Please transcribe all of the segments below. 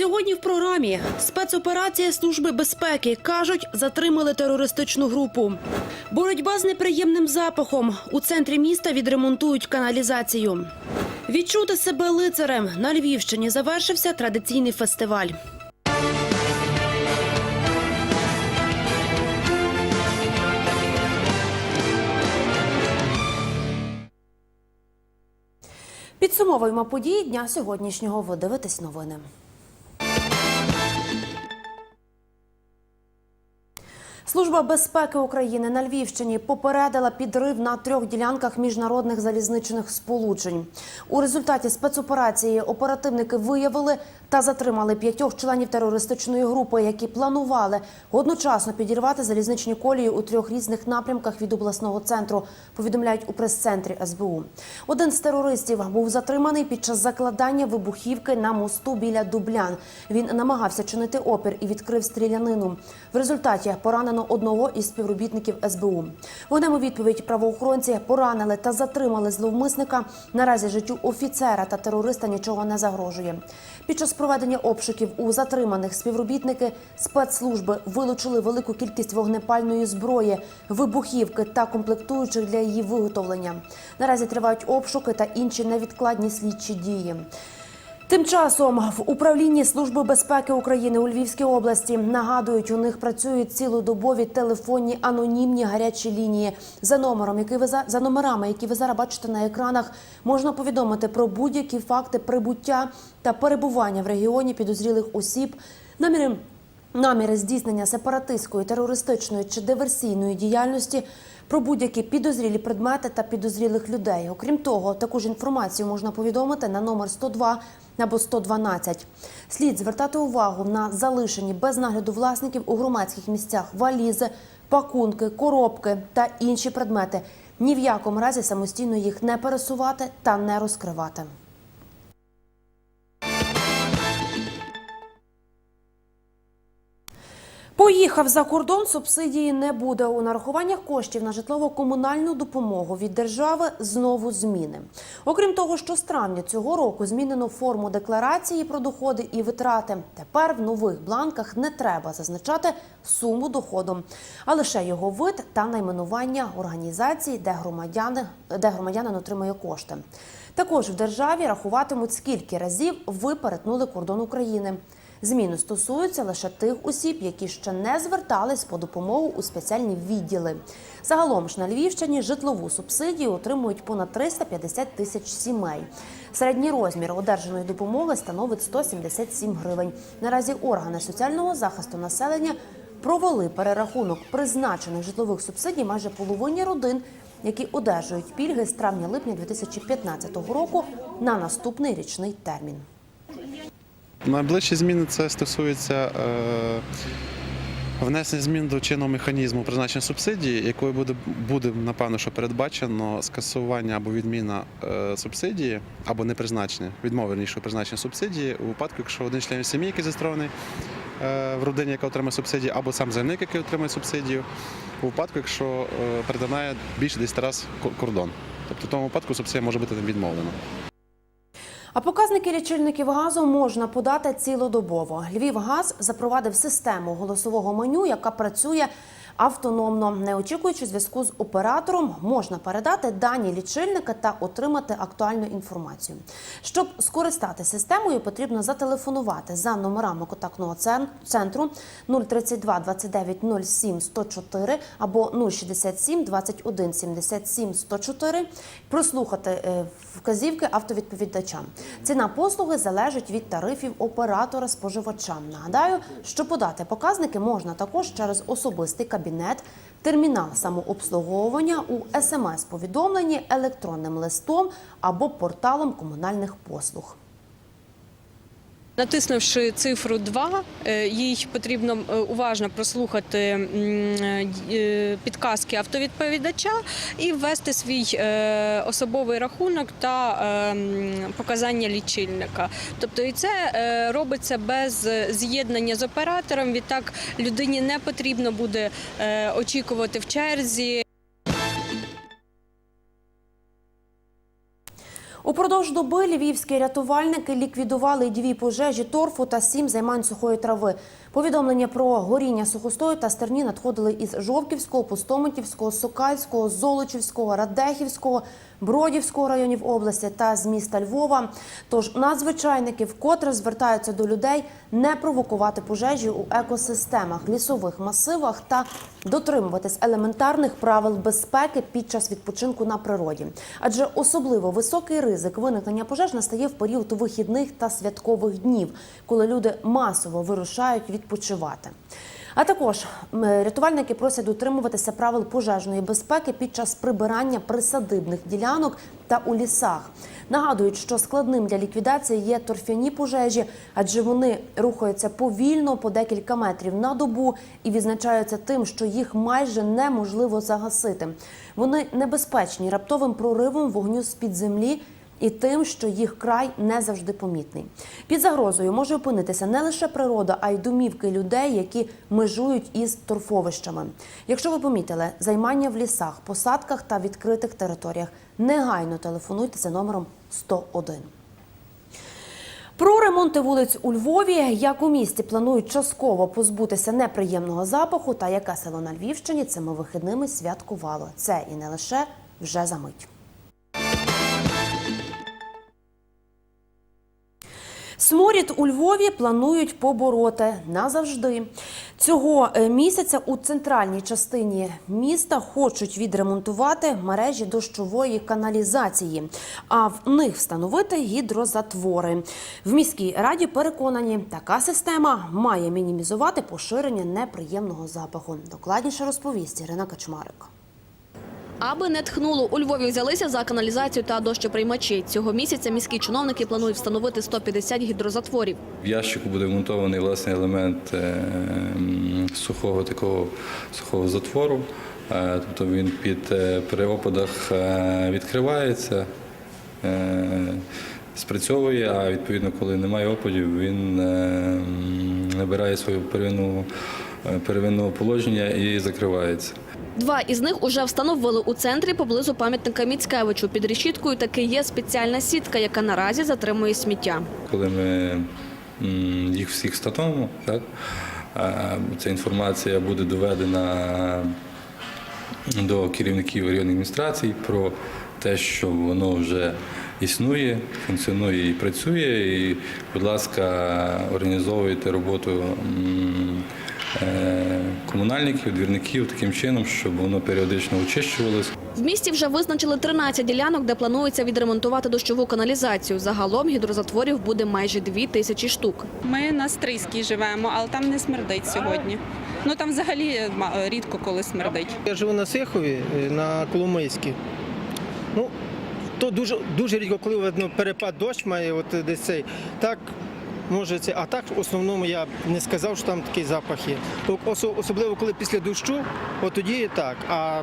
Сьогодні в програмі спецоперація Служби безпеки кажуть, затримали терористичну групу. Боротьба з неприємним запахом. У центрі міста відремонтують каналізацію. Відчути себе лицарем на Львівщині завершився традиційний фестиваль. Підсумовуємо події дня сьогоднішнього. Ви дивитесь новини. Служба безпеки України на Львівщині попередила підрив на трьох ділянках міжнародних залізничних сполучень. У результаті спецоперації оперативники виявили та затримали п'ятьох членів терористичної групи, які планували одночасно підірвати залізничні колії у трьох різних напрямках від обласного центру. Повідомляють у прес-центрі СБУ. Один з терористів був затриманий під час закладання вибухівки на мосту біля Дублян. Він намагався чинити опір і відкрив стрілянину. В результаті поранено одного із співробітників СБУ. Вогнем у відповідь правоохоронці поранили та затримали зловмисника. Наразі життю офіцера та терориста нічого не загрожує. Під час проведення обшуків у затриманих співробітники спецслужби вилучили велику кількість вогнепальної зброї, вибухівки та комплектуючих для її виготовлення. Наразі тривають обшуки та інші невідкладні слідчі дії. Тим часом в управлінні Служби безпеки України у Львівській області нагадують, у них працюють цілодобові телефонні анонімні гарячі лінії. За номером, який ви за, номерами, які ви зараз бачите на екранах, можна повідомити про будь-які факти прибуття та перебування в регіоні підозрілих осіб, наміри наміри здійснення сепаратистської, терористичної чи диверсійної діяльності. Про будь-які підозрілі предмети та підозрілих людей. Окрім того, таку ж інформацію можна повідомити на номер 102 або 112. Слід звертати увагу на залишені без нагляду власників у громадських місцях валізи, пакунки, коробки та інші предмети. Ні в якому разі самостійно їх не пересувати та не розкривати. Поїхав за кордон, субсидії не буде. У нарахуваннях коштів на житлово-комунальну допомогу від держави знову зміни. Окрім того, що з травня цього року змінено форму декларації про доходи і витрати. Тепер в нових бланках не треба зазначати суму доходу, а лише його вид та найменування організації, де громадяни де громадянин отримує кошти. Також в державі рахуватимуть скільки разів ви перетнули кордон України. Зміни стосуються лише тих осіб, які ще не звертались по допомогу у спеціальні відділи. Загалом ж на Львівщині житлову субсидію отримують понад 350 тисяч сімей. Середній розмір одержаної допомоги становить 177 гривень. Наразі органи соціального захисту населення провели перерахунок призначених житлових субсидій майже половині родин, які одержують пільги з травня-липня 2015 року на наступний річний термін. Найближчі зміни це стосується е, внесення змін до чинного механізму призначення субсидії, якою буде, буде напевно, що передбачено скасування або відміна е, субсидії, або не призначення, відмови призначення субсидії у випадку, якщо один член сім'ї, який зареєстрований е, в родині, яка отримує субсидію, або сам заявник, який отримує субсидію, у випадку, якщо перетинає більше 10 разів кордон. Тобто в тому випадку субсидія може бути відмовлена. А показники лічильників газу можна подати цілодобово. Львівгаз запровадив систему голосового меню, яка працює автономно. Не очікуючи зв'язку з оператором, можна передати дані лічильника та отримати актуальну інформацію. Щоб скористати системою, потрібно зателефонувати за номерами контактного цен- центру 032 29 07 104 або 067 21 77 104, прослухати е, вказівки автовідповідача. Ціна послуги залежить від тарифів оператора споживача. Нагадаю, що подати показники можна також через особистий кабінет, термінал самообслуговування у смс-повідомленні, електронним листом або порталом комунальних послуг. Натиснувши цифру 2, е, їй потрібно е, уважно прослухати е, підказки автовідповідача і ввести свій особовий рахунок та показання лічильника. Тобто, і це робиться без з'єднання з оператором. Відтак людині не потрібно буде очікувати в черзі. Упродовж доби львівські рятувальники ліквідували дві пожежі торфу та сім займань сухої трави. Повідомлення про горіння сухостою та стерні надходили із Жовківського, Пустомитівського, Сокальського, Золочівського, Радехівського, Бродівського районів області та з міста Львова. Тож надзвичайники вкотре звертаються до людей не провокувати пожежі у екосистемах, лісових масивах та дотримуватись елементарних правил безпеки під час відпочинку на природі. Адже особливо високий ризик виникнення пожеж настає в період вихідних та святкових днів, коли люди масово вирушають відпочивати. А також рятувальники просять дотримуватися правил пожежної безпеки під час прибирання присадибних ділянок та у лісах. Нагадують, що складним для ліквідації є торфяні пожежі, адже вони рухаються повільно по декілька метрів на добу і відзначаються тим, що їх майже неможливо загасити. Вони небезпечні раптовим проривом вогню з під землі і тим, що їх край не завжди помітний. Під загрозою може опинитися не лише природа, а й домівки людей, які межують із торфовищами. Якщо ви помітили займання в лісах, посадках та відкритих територіях, негайно телефонуйте за номером 101. Про ремонти вулиць у Львові, як у місті планують частково позбутися неприємного запаху, та яке село на Львівщині цими вихідними святкувало. Це і не лише вже за мить. Сморід у Львові планують побороти назавжди. Цього е, місяця у центральній частині міста хочуть відремонтувати мережі дощової каналізації, а в них встановити гідрозатвори. В міській раді переконані, така система має мінімізувати поширення неприємного запаху. Докладніше розповість Ірина Качмарик. Аби не тхнуло, у Львові взялися за каналізацію та дощоприймачі. Цього місяця міські чиновники планують встановити 150 гідрозатворів. В ящику буде вмонтований власний елемент е, сухого такого сухого затвору. Е, Тобто він під е, при опадах відкривається, спрацьовує, а відповідно, коли немає опадів, він набирає свою первинну, первинного положення і закривається. Два із них уже встановили у центрі поблизу пам'ятника Міцкевичу. Під решіткою таки є спеціальна сітка, яка наразі затримує сміття. коли ми їх всіх встановимо, так, ця інформація буде доведена до керівників районних адміністрацій про те, що воно вже існує, функціонує і працює. І, будь ласка, організовуйте роботу комунальників, двірників таким чином, щоб воно періодично очищувалось. В місті вже визначили 13 ділянок, де планується відремонтувати дощову каналізацію. Загалом гідрозатворів буде майже 2 тисячі штук. Ми на Стрийській живемо, але там не смердить сьогодні. Ну там взагалі ма- рідко коли смердить. Я живу на Сихові, е, на Коломийській. Ну, то дуже, дуже рідко, коли ну, перепад дощ має, от е, десь цей, так може це. А так в основному я б не сказав, що там такий запах є. Особливо коли після дощу, от тоді так. А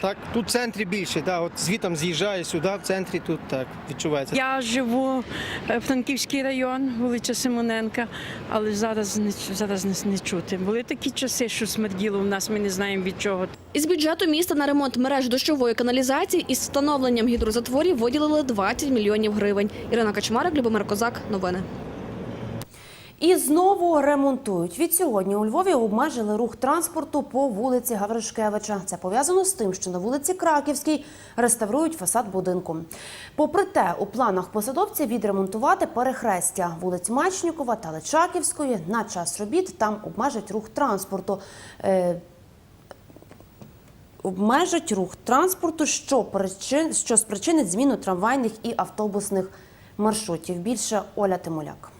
так, тут в центрі більше, да, от звітом з'їжджає сюди, в центрі тут так відчувається. Я живу е, Франківський район, вулиця Симоненка, але зараз не зараз не, не чути. Були такі часи, що смерділо в нас, ми не знаємо від чого. Із бюджету міста на ремонт мереж дощової каналізації із встановленням гідрозатворів виділили 20 мільйонів гривень. Ірина Качмарик, Любомир Козак. Новини. І знову ремонтують. Від сьогодні у Львові обмежили рух транспорту по вулиці Гавришкевича. Це пов'язано з тим, що на вулиці Краківській реставрують фасад будинку. Попри те, у планах посадовців відремонтувати перехрестя вулиць Мечнікова та Личаківської. На час робіт там обмежать рух транспорту. Е, обмежать рух транспорту, що, причин, що спричинить зміну трамвайних і автобусних маршрутів. Більше Оля Тимоляк.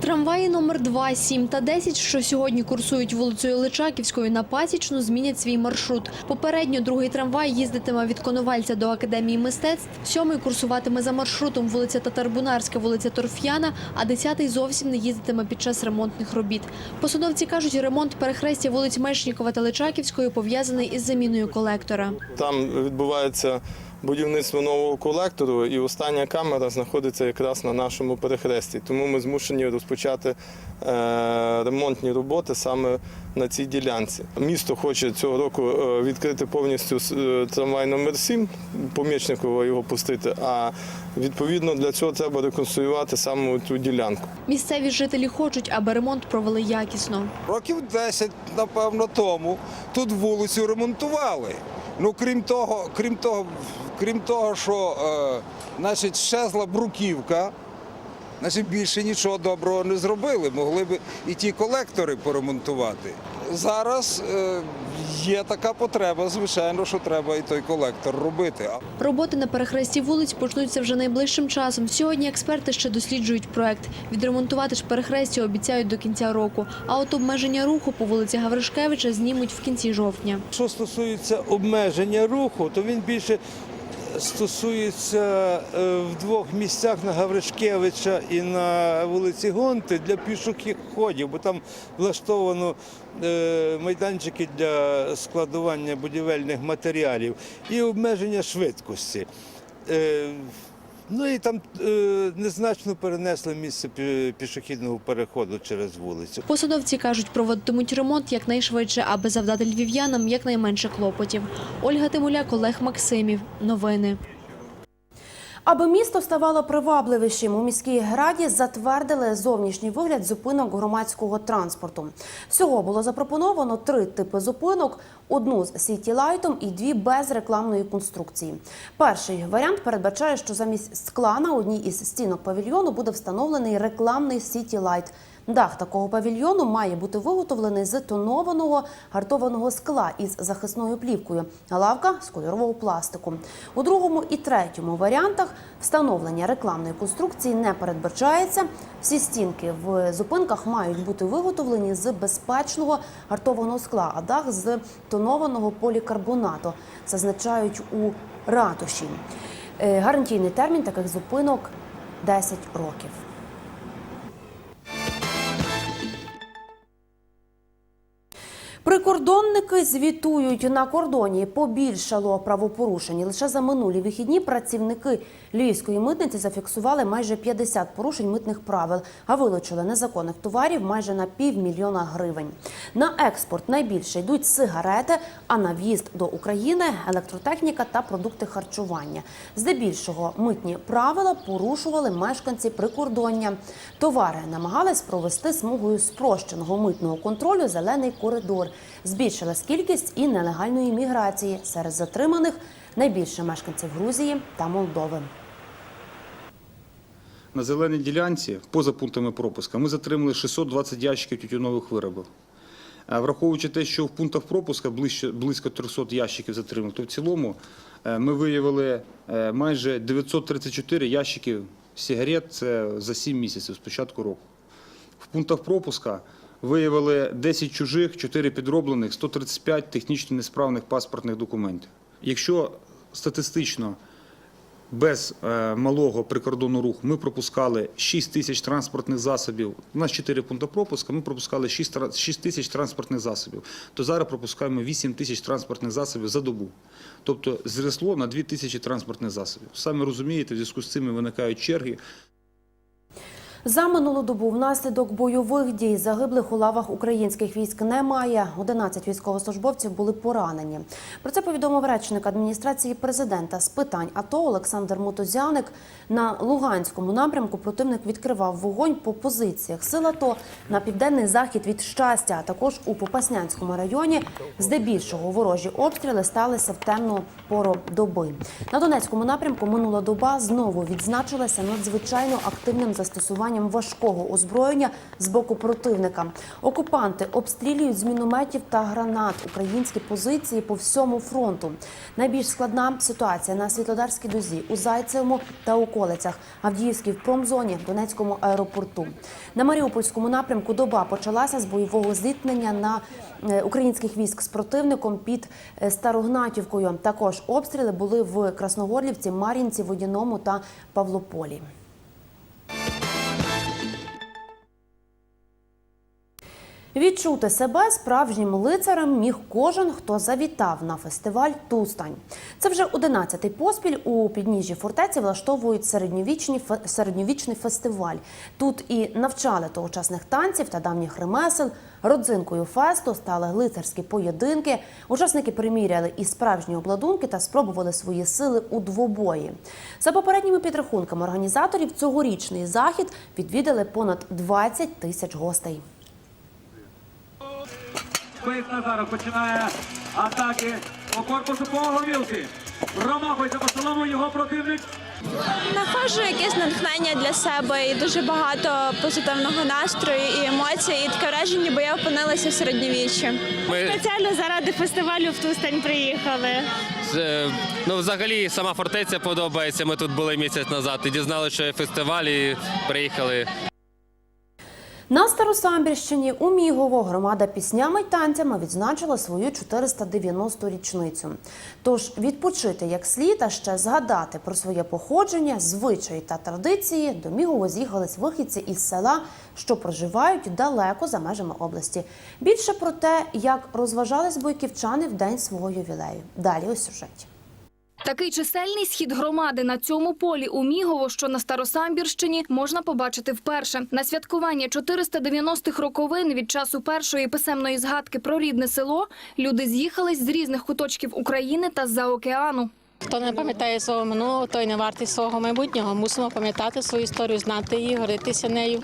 Трамваї номер 2, 7 та 10, що сьогодні курсують вулицею Личаківською на Пасічну, змінять свій маршрут. Попередньо другий трамвай їздитиме від Коновальця до Академії мистецтв, сьомий курсуватиме за маршрутом вулиця Татарбунарська, вулиця Торф'яна, а десятий зовсім не їздитиме під час ремонтних робіт. Посадовці кажуть, ремонт перехрестя вулиць Мечнікова та Личаківської пов'язаний із заміною колектора. Там відбувається будівництво нового колектору, і остання камера знаходиться якраз на нашому перехресті. Тому ми змушені розпочати е, ремонтні роботи саме на цій ділянці. Місто хоче цього року е, відкрити повністю е, трамвай номер 7 помічникова його пустити. А відповідно для цього треба реконструювати саме цю ділянку. Місцеві жителі хочуть, аби ремонт провели якісно. Років 10, напевно, тому тут вулицю ремонтували. Ну, крім того, крім того, крім того, що е, значить, щезла бруківка, значить, більше нічого доброго не зробили. Могли б і ті колектори поремонтувати. Зараз е, є така потреба, звичайно, що треба і той колектор робити. Роботи на перехресті вулиць почнуться вже найближчим часом. Сьогодні експерти ще досліджують проект. Відремонтувати ж перехрестя обіцяють до кінця року. А от обмеження руху по вулиці Гавришкевича знімуть в кінці жовтня. Що стосується обмеження руху, то він більше стосується е, в двох місцях на Гавришкевича і на вулиці Гонти для пішоходів, бо там влаштовано е, майданчики для складування будівельних матеріалів і обмеження швидкості. Ну і там е, незначно перенесли місце пі- пішохідного переходу через вулицю. Посадовці кажуть, проводитимуть ремонт якнайшвидше, аби завдати львів'янам якнайменше клопотів. Ольга Тимуляк, Олег Максимів. Новини. Аби місто ставало привабливішим, у міській раді затвердили зовнішній вигляд зупинок громадського транспорту. Всього було запропоновано три типи зупинок: одну з сіті-лайтом і дві без рекламної конструкції. Перший варіант передбачає, що замість скла на одній із стінок павільйону буде встановлений рекламний сіті-лайт. Дах такого павільйону має бути виготовлений з тонованого гартованого скла із захисною плівкою, а лавка з кольорового пластику. У другому і третьому варіантах встановлення рекламної конструкції не передбачається. Всі стінки в зупинках мають бути виготовлені з безпечного гартованого скла, а дах з тонованого полікарбонату, зазначають у ратуші. Е, Гарантійний термін таких зупинок 10 років. Прикордонники звітують на кордоні. Побільшало правопорушень. Лише за минулі вихідні працівники львівської митниці зафіксували майже 50 порушень митних правил, а вилучили незаконних товарів майже на півмільйона гривень. На експорт найбільше йдуть сигарети, а на в'їзд до України електротехніка та продукти харчування. Здебільшого митні правила порушували мешканці прикордоння. Товари намагались провести смугою спрощеного митного контролю зелений коридор. Збільшилась кількість і нелегальної міграції серед затриманих найбільше мешканців Грузії та Молдови. На зеленій ділянці, поза пунктами пропуска, ми затримали 620 ящиків тютюнових виробів. Е, Враховуючи те, що в пунктах пропуска близько 300 ящиків затримано, то в цілому е, ми виявили е, майже 934 ящиків сигарет за 7 місяців з початку року. В пунктах пропуска виявили 10 чужих, 4 підроблених, 135 технічно несправних паспортних документів. Якщо статистично без е, малого прикордонного руху ми пропускали 6 тисяч транспортних засобів. У нас 4 пункти пропуска, ми пропускали 6, тра- 6 тисяч транспортних засобів. То зараз пропускаємо 8 тисяч транспортних засобів за добу. Тобто зросло на 2 тисячі транспортних засобів. Самі розумієте, в зв'язку з цим виникають черги. За минулу добу внаслідок бойових дій загиблих у лавах українських військ немає. 11 військовослужбовців були поранені. Про це повідомив речник адміністрації президента з питань АТО Олександр Мотозяник. На Луганському напрямку противник відкривав вогонь по позиціях сил АТО на південний захід від щастя, а також у Попаснянському районі. Здебільшого ворожі обстріли сталися в темну пору доби. На Донецькому напрямку минула доба знову відзначилася надзвичайно активним застосуванням важкого озброєння з боку противника. Окупанти обстрілюють з мінометів та гранат українські позиції по всьому фронту. Найбільш складна ситуація на Світлодарській дозі у Зайцевому та околицях, Авдіївській в промзоні, Донецькому аеропорту. На Маріупольському напрямку доба почалася з бойового зіткнення на е, українських військ з противником під е, Старогнатівкою. Також обстріли були в Красногорлівці, Мар'їнці, Водяному та Павлополі. Відчути себе справжнім лицарем міг кожен, хто завітав на фестиваль Тустань. Це вже 11-й поспіль у підніжжі фортеці влаштовують середньовічні середньовічний фестиваль. Тут і навчали тогочасних танців та давніх ремесел. Родзинкою фесту стали лицарські поєдинки. Учасники приміряли і справжні обладунки та спробували свої сили у двобої. За попередніми підрахунками організаторів, цьогорічний захід відвідали понад 20 тисяч гостей. Спис Назаров починає атаки по корпусу по горілки. Промахується по столому його противник. Знаходжу якесь натхнення для себе і дуже багато позитивного настрою і емоцій. І таке враження, ніби я опинилася в середньовіччі. Ми Спеціально заради фестивалю в Тустань приїхали. е, ну, взагалі сама фортеця подобається. Ми тут були місяць назад і дізналися, що є фестиваль, і приїхали. На Старосамбірщині у Мігово громада піснями й танцями відзначила свою 490-ту річницю. Тож відпочити як слід, а ще згадати про своє походження, звичаї та традиції до Мігово з'їхались вихідці із села, що проживають далеко за межами області. Більше про те, як розважались бойківчани в день свого ювілею. Далі у сюжеті. Такий чисельний схід громади на цьому полі у Мігово, що на Старосамбірщині, можна побачити вперше. На святкування 490-х роковин від часу першої писемної згадки про рідне село люди з'їхались з різних куточків України та з-за океану. Хто не пам'ятає свого минулого, той не вартий свого майбутнього. Мусимо пам'ятати свою історію, знати її, гордитися нею,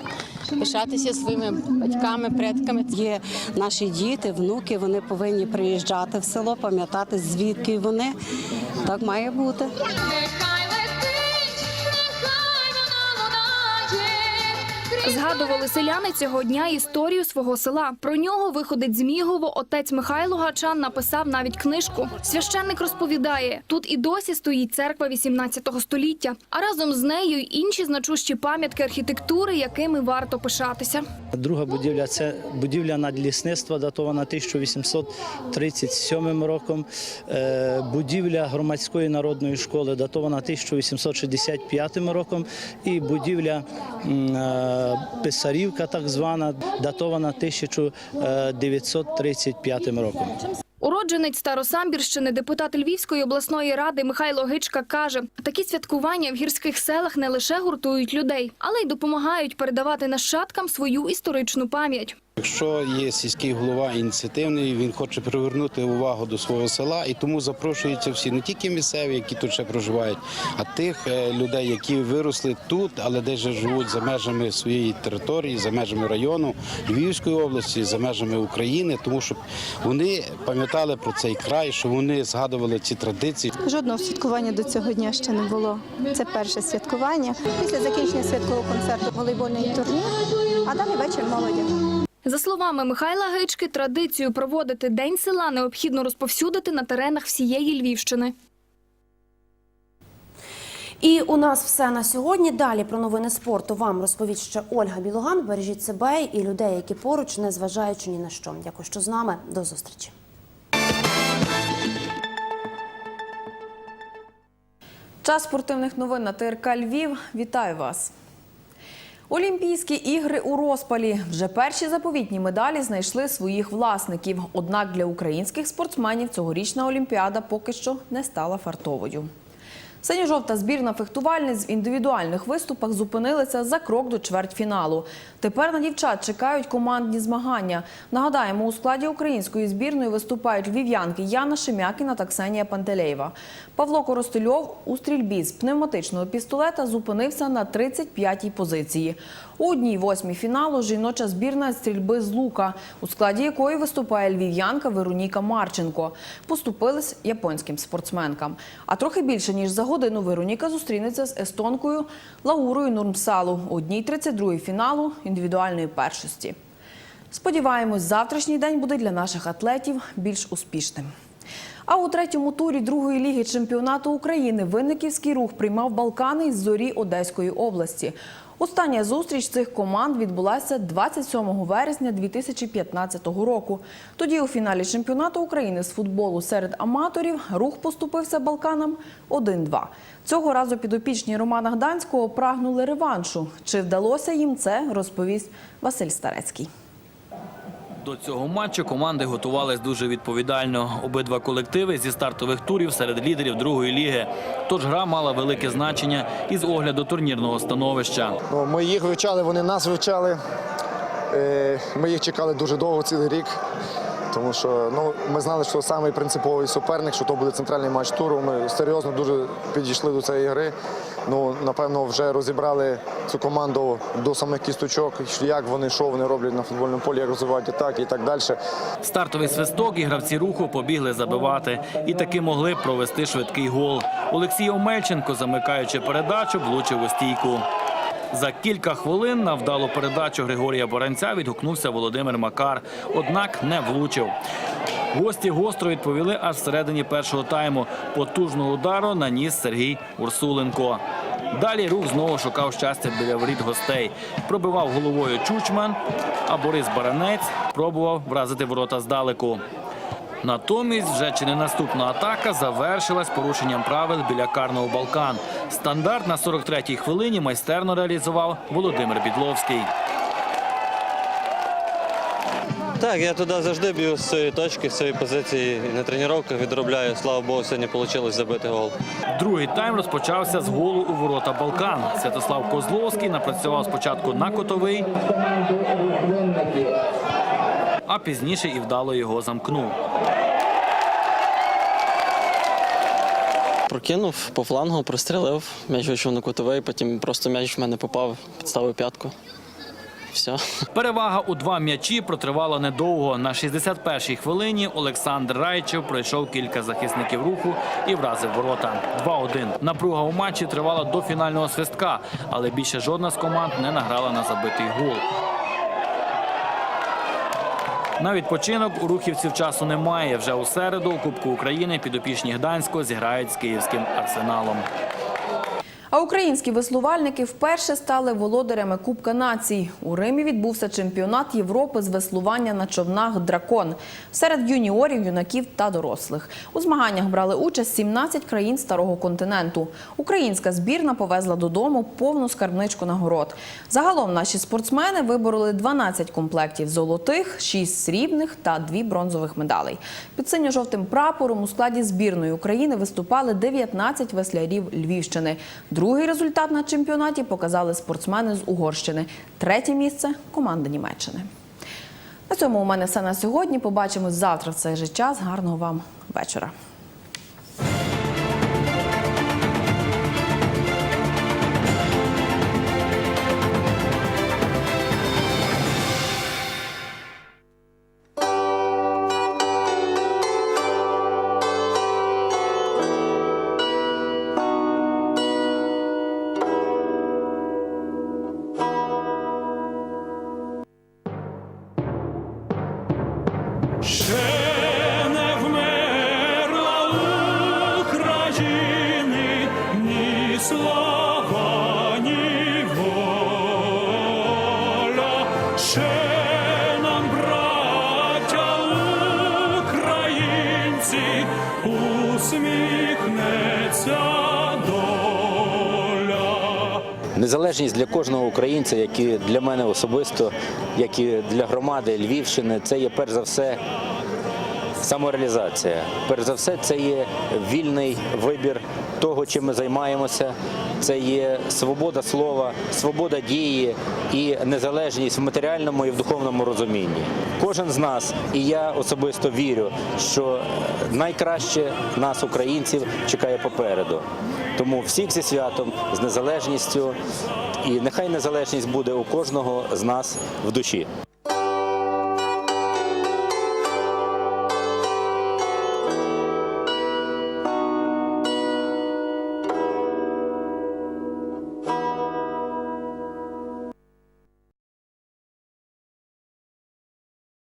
пишатися своїми батьками, предками. Є наші діти, внуки, вони повинні приїжджати в село, пам'ятати, звідки вони. Так має бути. Згадували селяни цього дня історію свого села. Про нього виходить з Мігово. Отець Михайло Гачан написав навіть книжку. Священник розповідає, тут і досі стоїть церква 18 століття, а разом з нею й інші значущі пам'ятки архітектури, якими варто пишатися. Друга будівля це будівля надлісництва, датована 1837 роком. Е, Будівля громадської народної школи датована 1865 роком. І будівля е, Писарівка, так звана, датована 1935 роком. Уродженець Старосамбірщини, депутат Львівської обласної ради Михайло Гичка каже, такі святкування в гірських селах не лише гуртують людей, але й допомагають передавати нащадкам свою історичну пам'ять. Якщо є сільський голова ініціативний, він хоче привернути увагу до свого села, і тому запрошуються всі, не тільки місцеві, які тут ще проживають, а тих е, людей, які виросли тут, але десь живуть за межами своєї території, за межами району Львівської області, за межами України, тому що вони пам'ятали про цей край, що вони згадували ці традиції. Жодного святкування до цього дня ще не було. Це перше святкування. Після закінчення святкового концерту волейбольний турнір, а далі вечір молоді. За словами Михайла Гички, традицію проводити День села необхідно розповсюдити на теренах всієї Львівщини. І у нас все на сьогодні. Далі про новини спорту вам розповість ще Ольга Білоган. Бережіть себе і людей, які поруч, не зважаючи ні на що. Дякую, що з нами. До зустрічі. Час спортивних новин на ТРК Львів. Вітаю вас. Олімпійські ігри у розпалі. Вже перші заповітні медалі знайшли своїх власників. Однак для українських спортсменів цьогорічна Олімпіада поки що не стала фартовою. Синьо-жовта збірна фехтувальниць в індивідуальних виступах зупинилися за крок до чвертьфіналу. Тепер на дівчат чекають командні змагання. Нагадаємо, у складі української збірної виступають львів'янки Яна Шемякіна та Ксенія Пантелеєва. Павло Коростельов у стрільбі з пневматичного пістолета зупинився на 35-й позиції. У одній восьмій фіналу жіноча збірна стрільби з лука, у складі якої виступає львів'янка Вероніка Марченко. Поступились японським спортсменкам. А трохи більше ніж за годину Вероніка зустрінеться з естонкою Лаурою Нурмсалу у одній 32-ї фіналу індивідуальної першості. Сподіваємось, завтрашній день буде для наших атлетів більш успішним. А у третьому турі другої ліги чемпіонату України Винниківський рух приймав Балкани із зорі Одеської області. Остання зустріч цих команд відбулася 27 вересня 2015 року. Тоді у фіналі чемпіонату України з футболу серед аматорів рух поступився Балканам 1-2. Цього разу підопічні Романа Гданського прагнули реваншу. Чи вдалося їм це, розповість Василь Старецький. До цього матчу команди готувались дуже відповідально. Обидва колективи зі стартових турів серед лідерів другої ліги. Тож гра мала велике значення із огляду турнірного становища. Ну, ми їх вивчали, вони нас вивчали. Е, Ми їх чекали дуже довго, цілий рік. Тому що ну, ми знали, що самий принциповий суперник, що то буде центральний матч туру. Ми серйозно дуже підійшли до цієї гри. Ну, напевно, вже розібрали цю команду до самих кісточок, як вони, що вони роблять на футбольному полі, як розвивають атаки і так далі. Стартовий свисток і гравці руху побігли забивати. І таки могли провести швидкий гол. Олексій Омельченко, замикаючи передачу, влучив у стійку. За кілька хвилин на вдалу передачу Григорія Боранця відгукнувся Володимир Макар, однак не влучив. Гості гостро відповіли аж всередині першого тайму. Потужного удару наніс Сергій Урсуленко. Далі рух знову шукав щастя біля воріт гостей. Пробивав головою Чучман, а Борис Баранець пробував вразити ворота здалеку. Натомість вже чи не наступна атака завершилась порушенням правил біля карного Балкан. Стандарт на 43-й хвилині майстерно реалізував Володимир Бідловський. Так, я туди завжди б'ю з цієї точки, з цієї позиції на тренуваннях відробляю. Слава Богу, сьогодні вийшло забити гол. Другий тайм розпочався з голу у ворота Балкан. Святослав Козловський напрацював спочатку на котовий, а пізніше і вдало його замкнув. Прокинув по флангу, прострілив, м'яч вийшов на кутовий, потім просто м'яч в мене попав, підставив п'ятку. Все. Перевага у два м'ячі протривала недовго. На 61-й хвилині Олександр Райчев пройшов кілька захисників руху і вразив ворота. 2-1. Напруга у матчі тривала до фінального свистка, але більше жодна з команд не награла на забитий гол. На відпочинок у рухівців часу немає. Вже у середу у Кубку України підопічні Гданського зіграють з київським арсеналом. А українські веслувальники вперше стали володарями Кубка націй. У Римі відбувся чемпіонат Європи з веслування на човнах Дракон серед юніорів, юнаків та дорослих. У змаганнях брали участь 17 країн старого континенту. Українська збірна повезла додому повну скарбничку нагород. Загалом наші спортсмени вибороли 12 комплектів золотих, 6 срібних та 2 бронзових медалей. Під синьо-жовтим прапором у складі збірної України виступали 19 веслярів Львівщини. Другий результат на чемпіонаті показали спортсмени з Угорщини. Третє місце команда Німеччини. На цьому у мене все на сьогодні. Побачимось завтра в цей же час. Гарного вам вечора. Незалежність для кожного українця, як і для мене особисто, як і для громади Львівщини, це є перш за все самореалізація. Перш за все, це є вільний вибір того, чим ми займаємося. Це є свобода слова, свобода дії і незалежність в матеріальному і в духовному розумінні. Кожен з нас, і я особисто вірю, що найкраще нас, українців, чекає попереду. Тому всіх зі святом, з незалежністю, і нехай незалежність буде у кожного з нас в душі.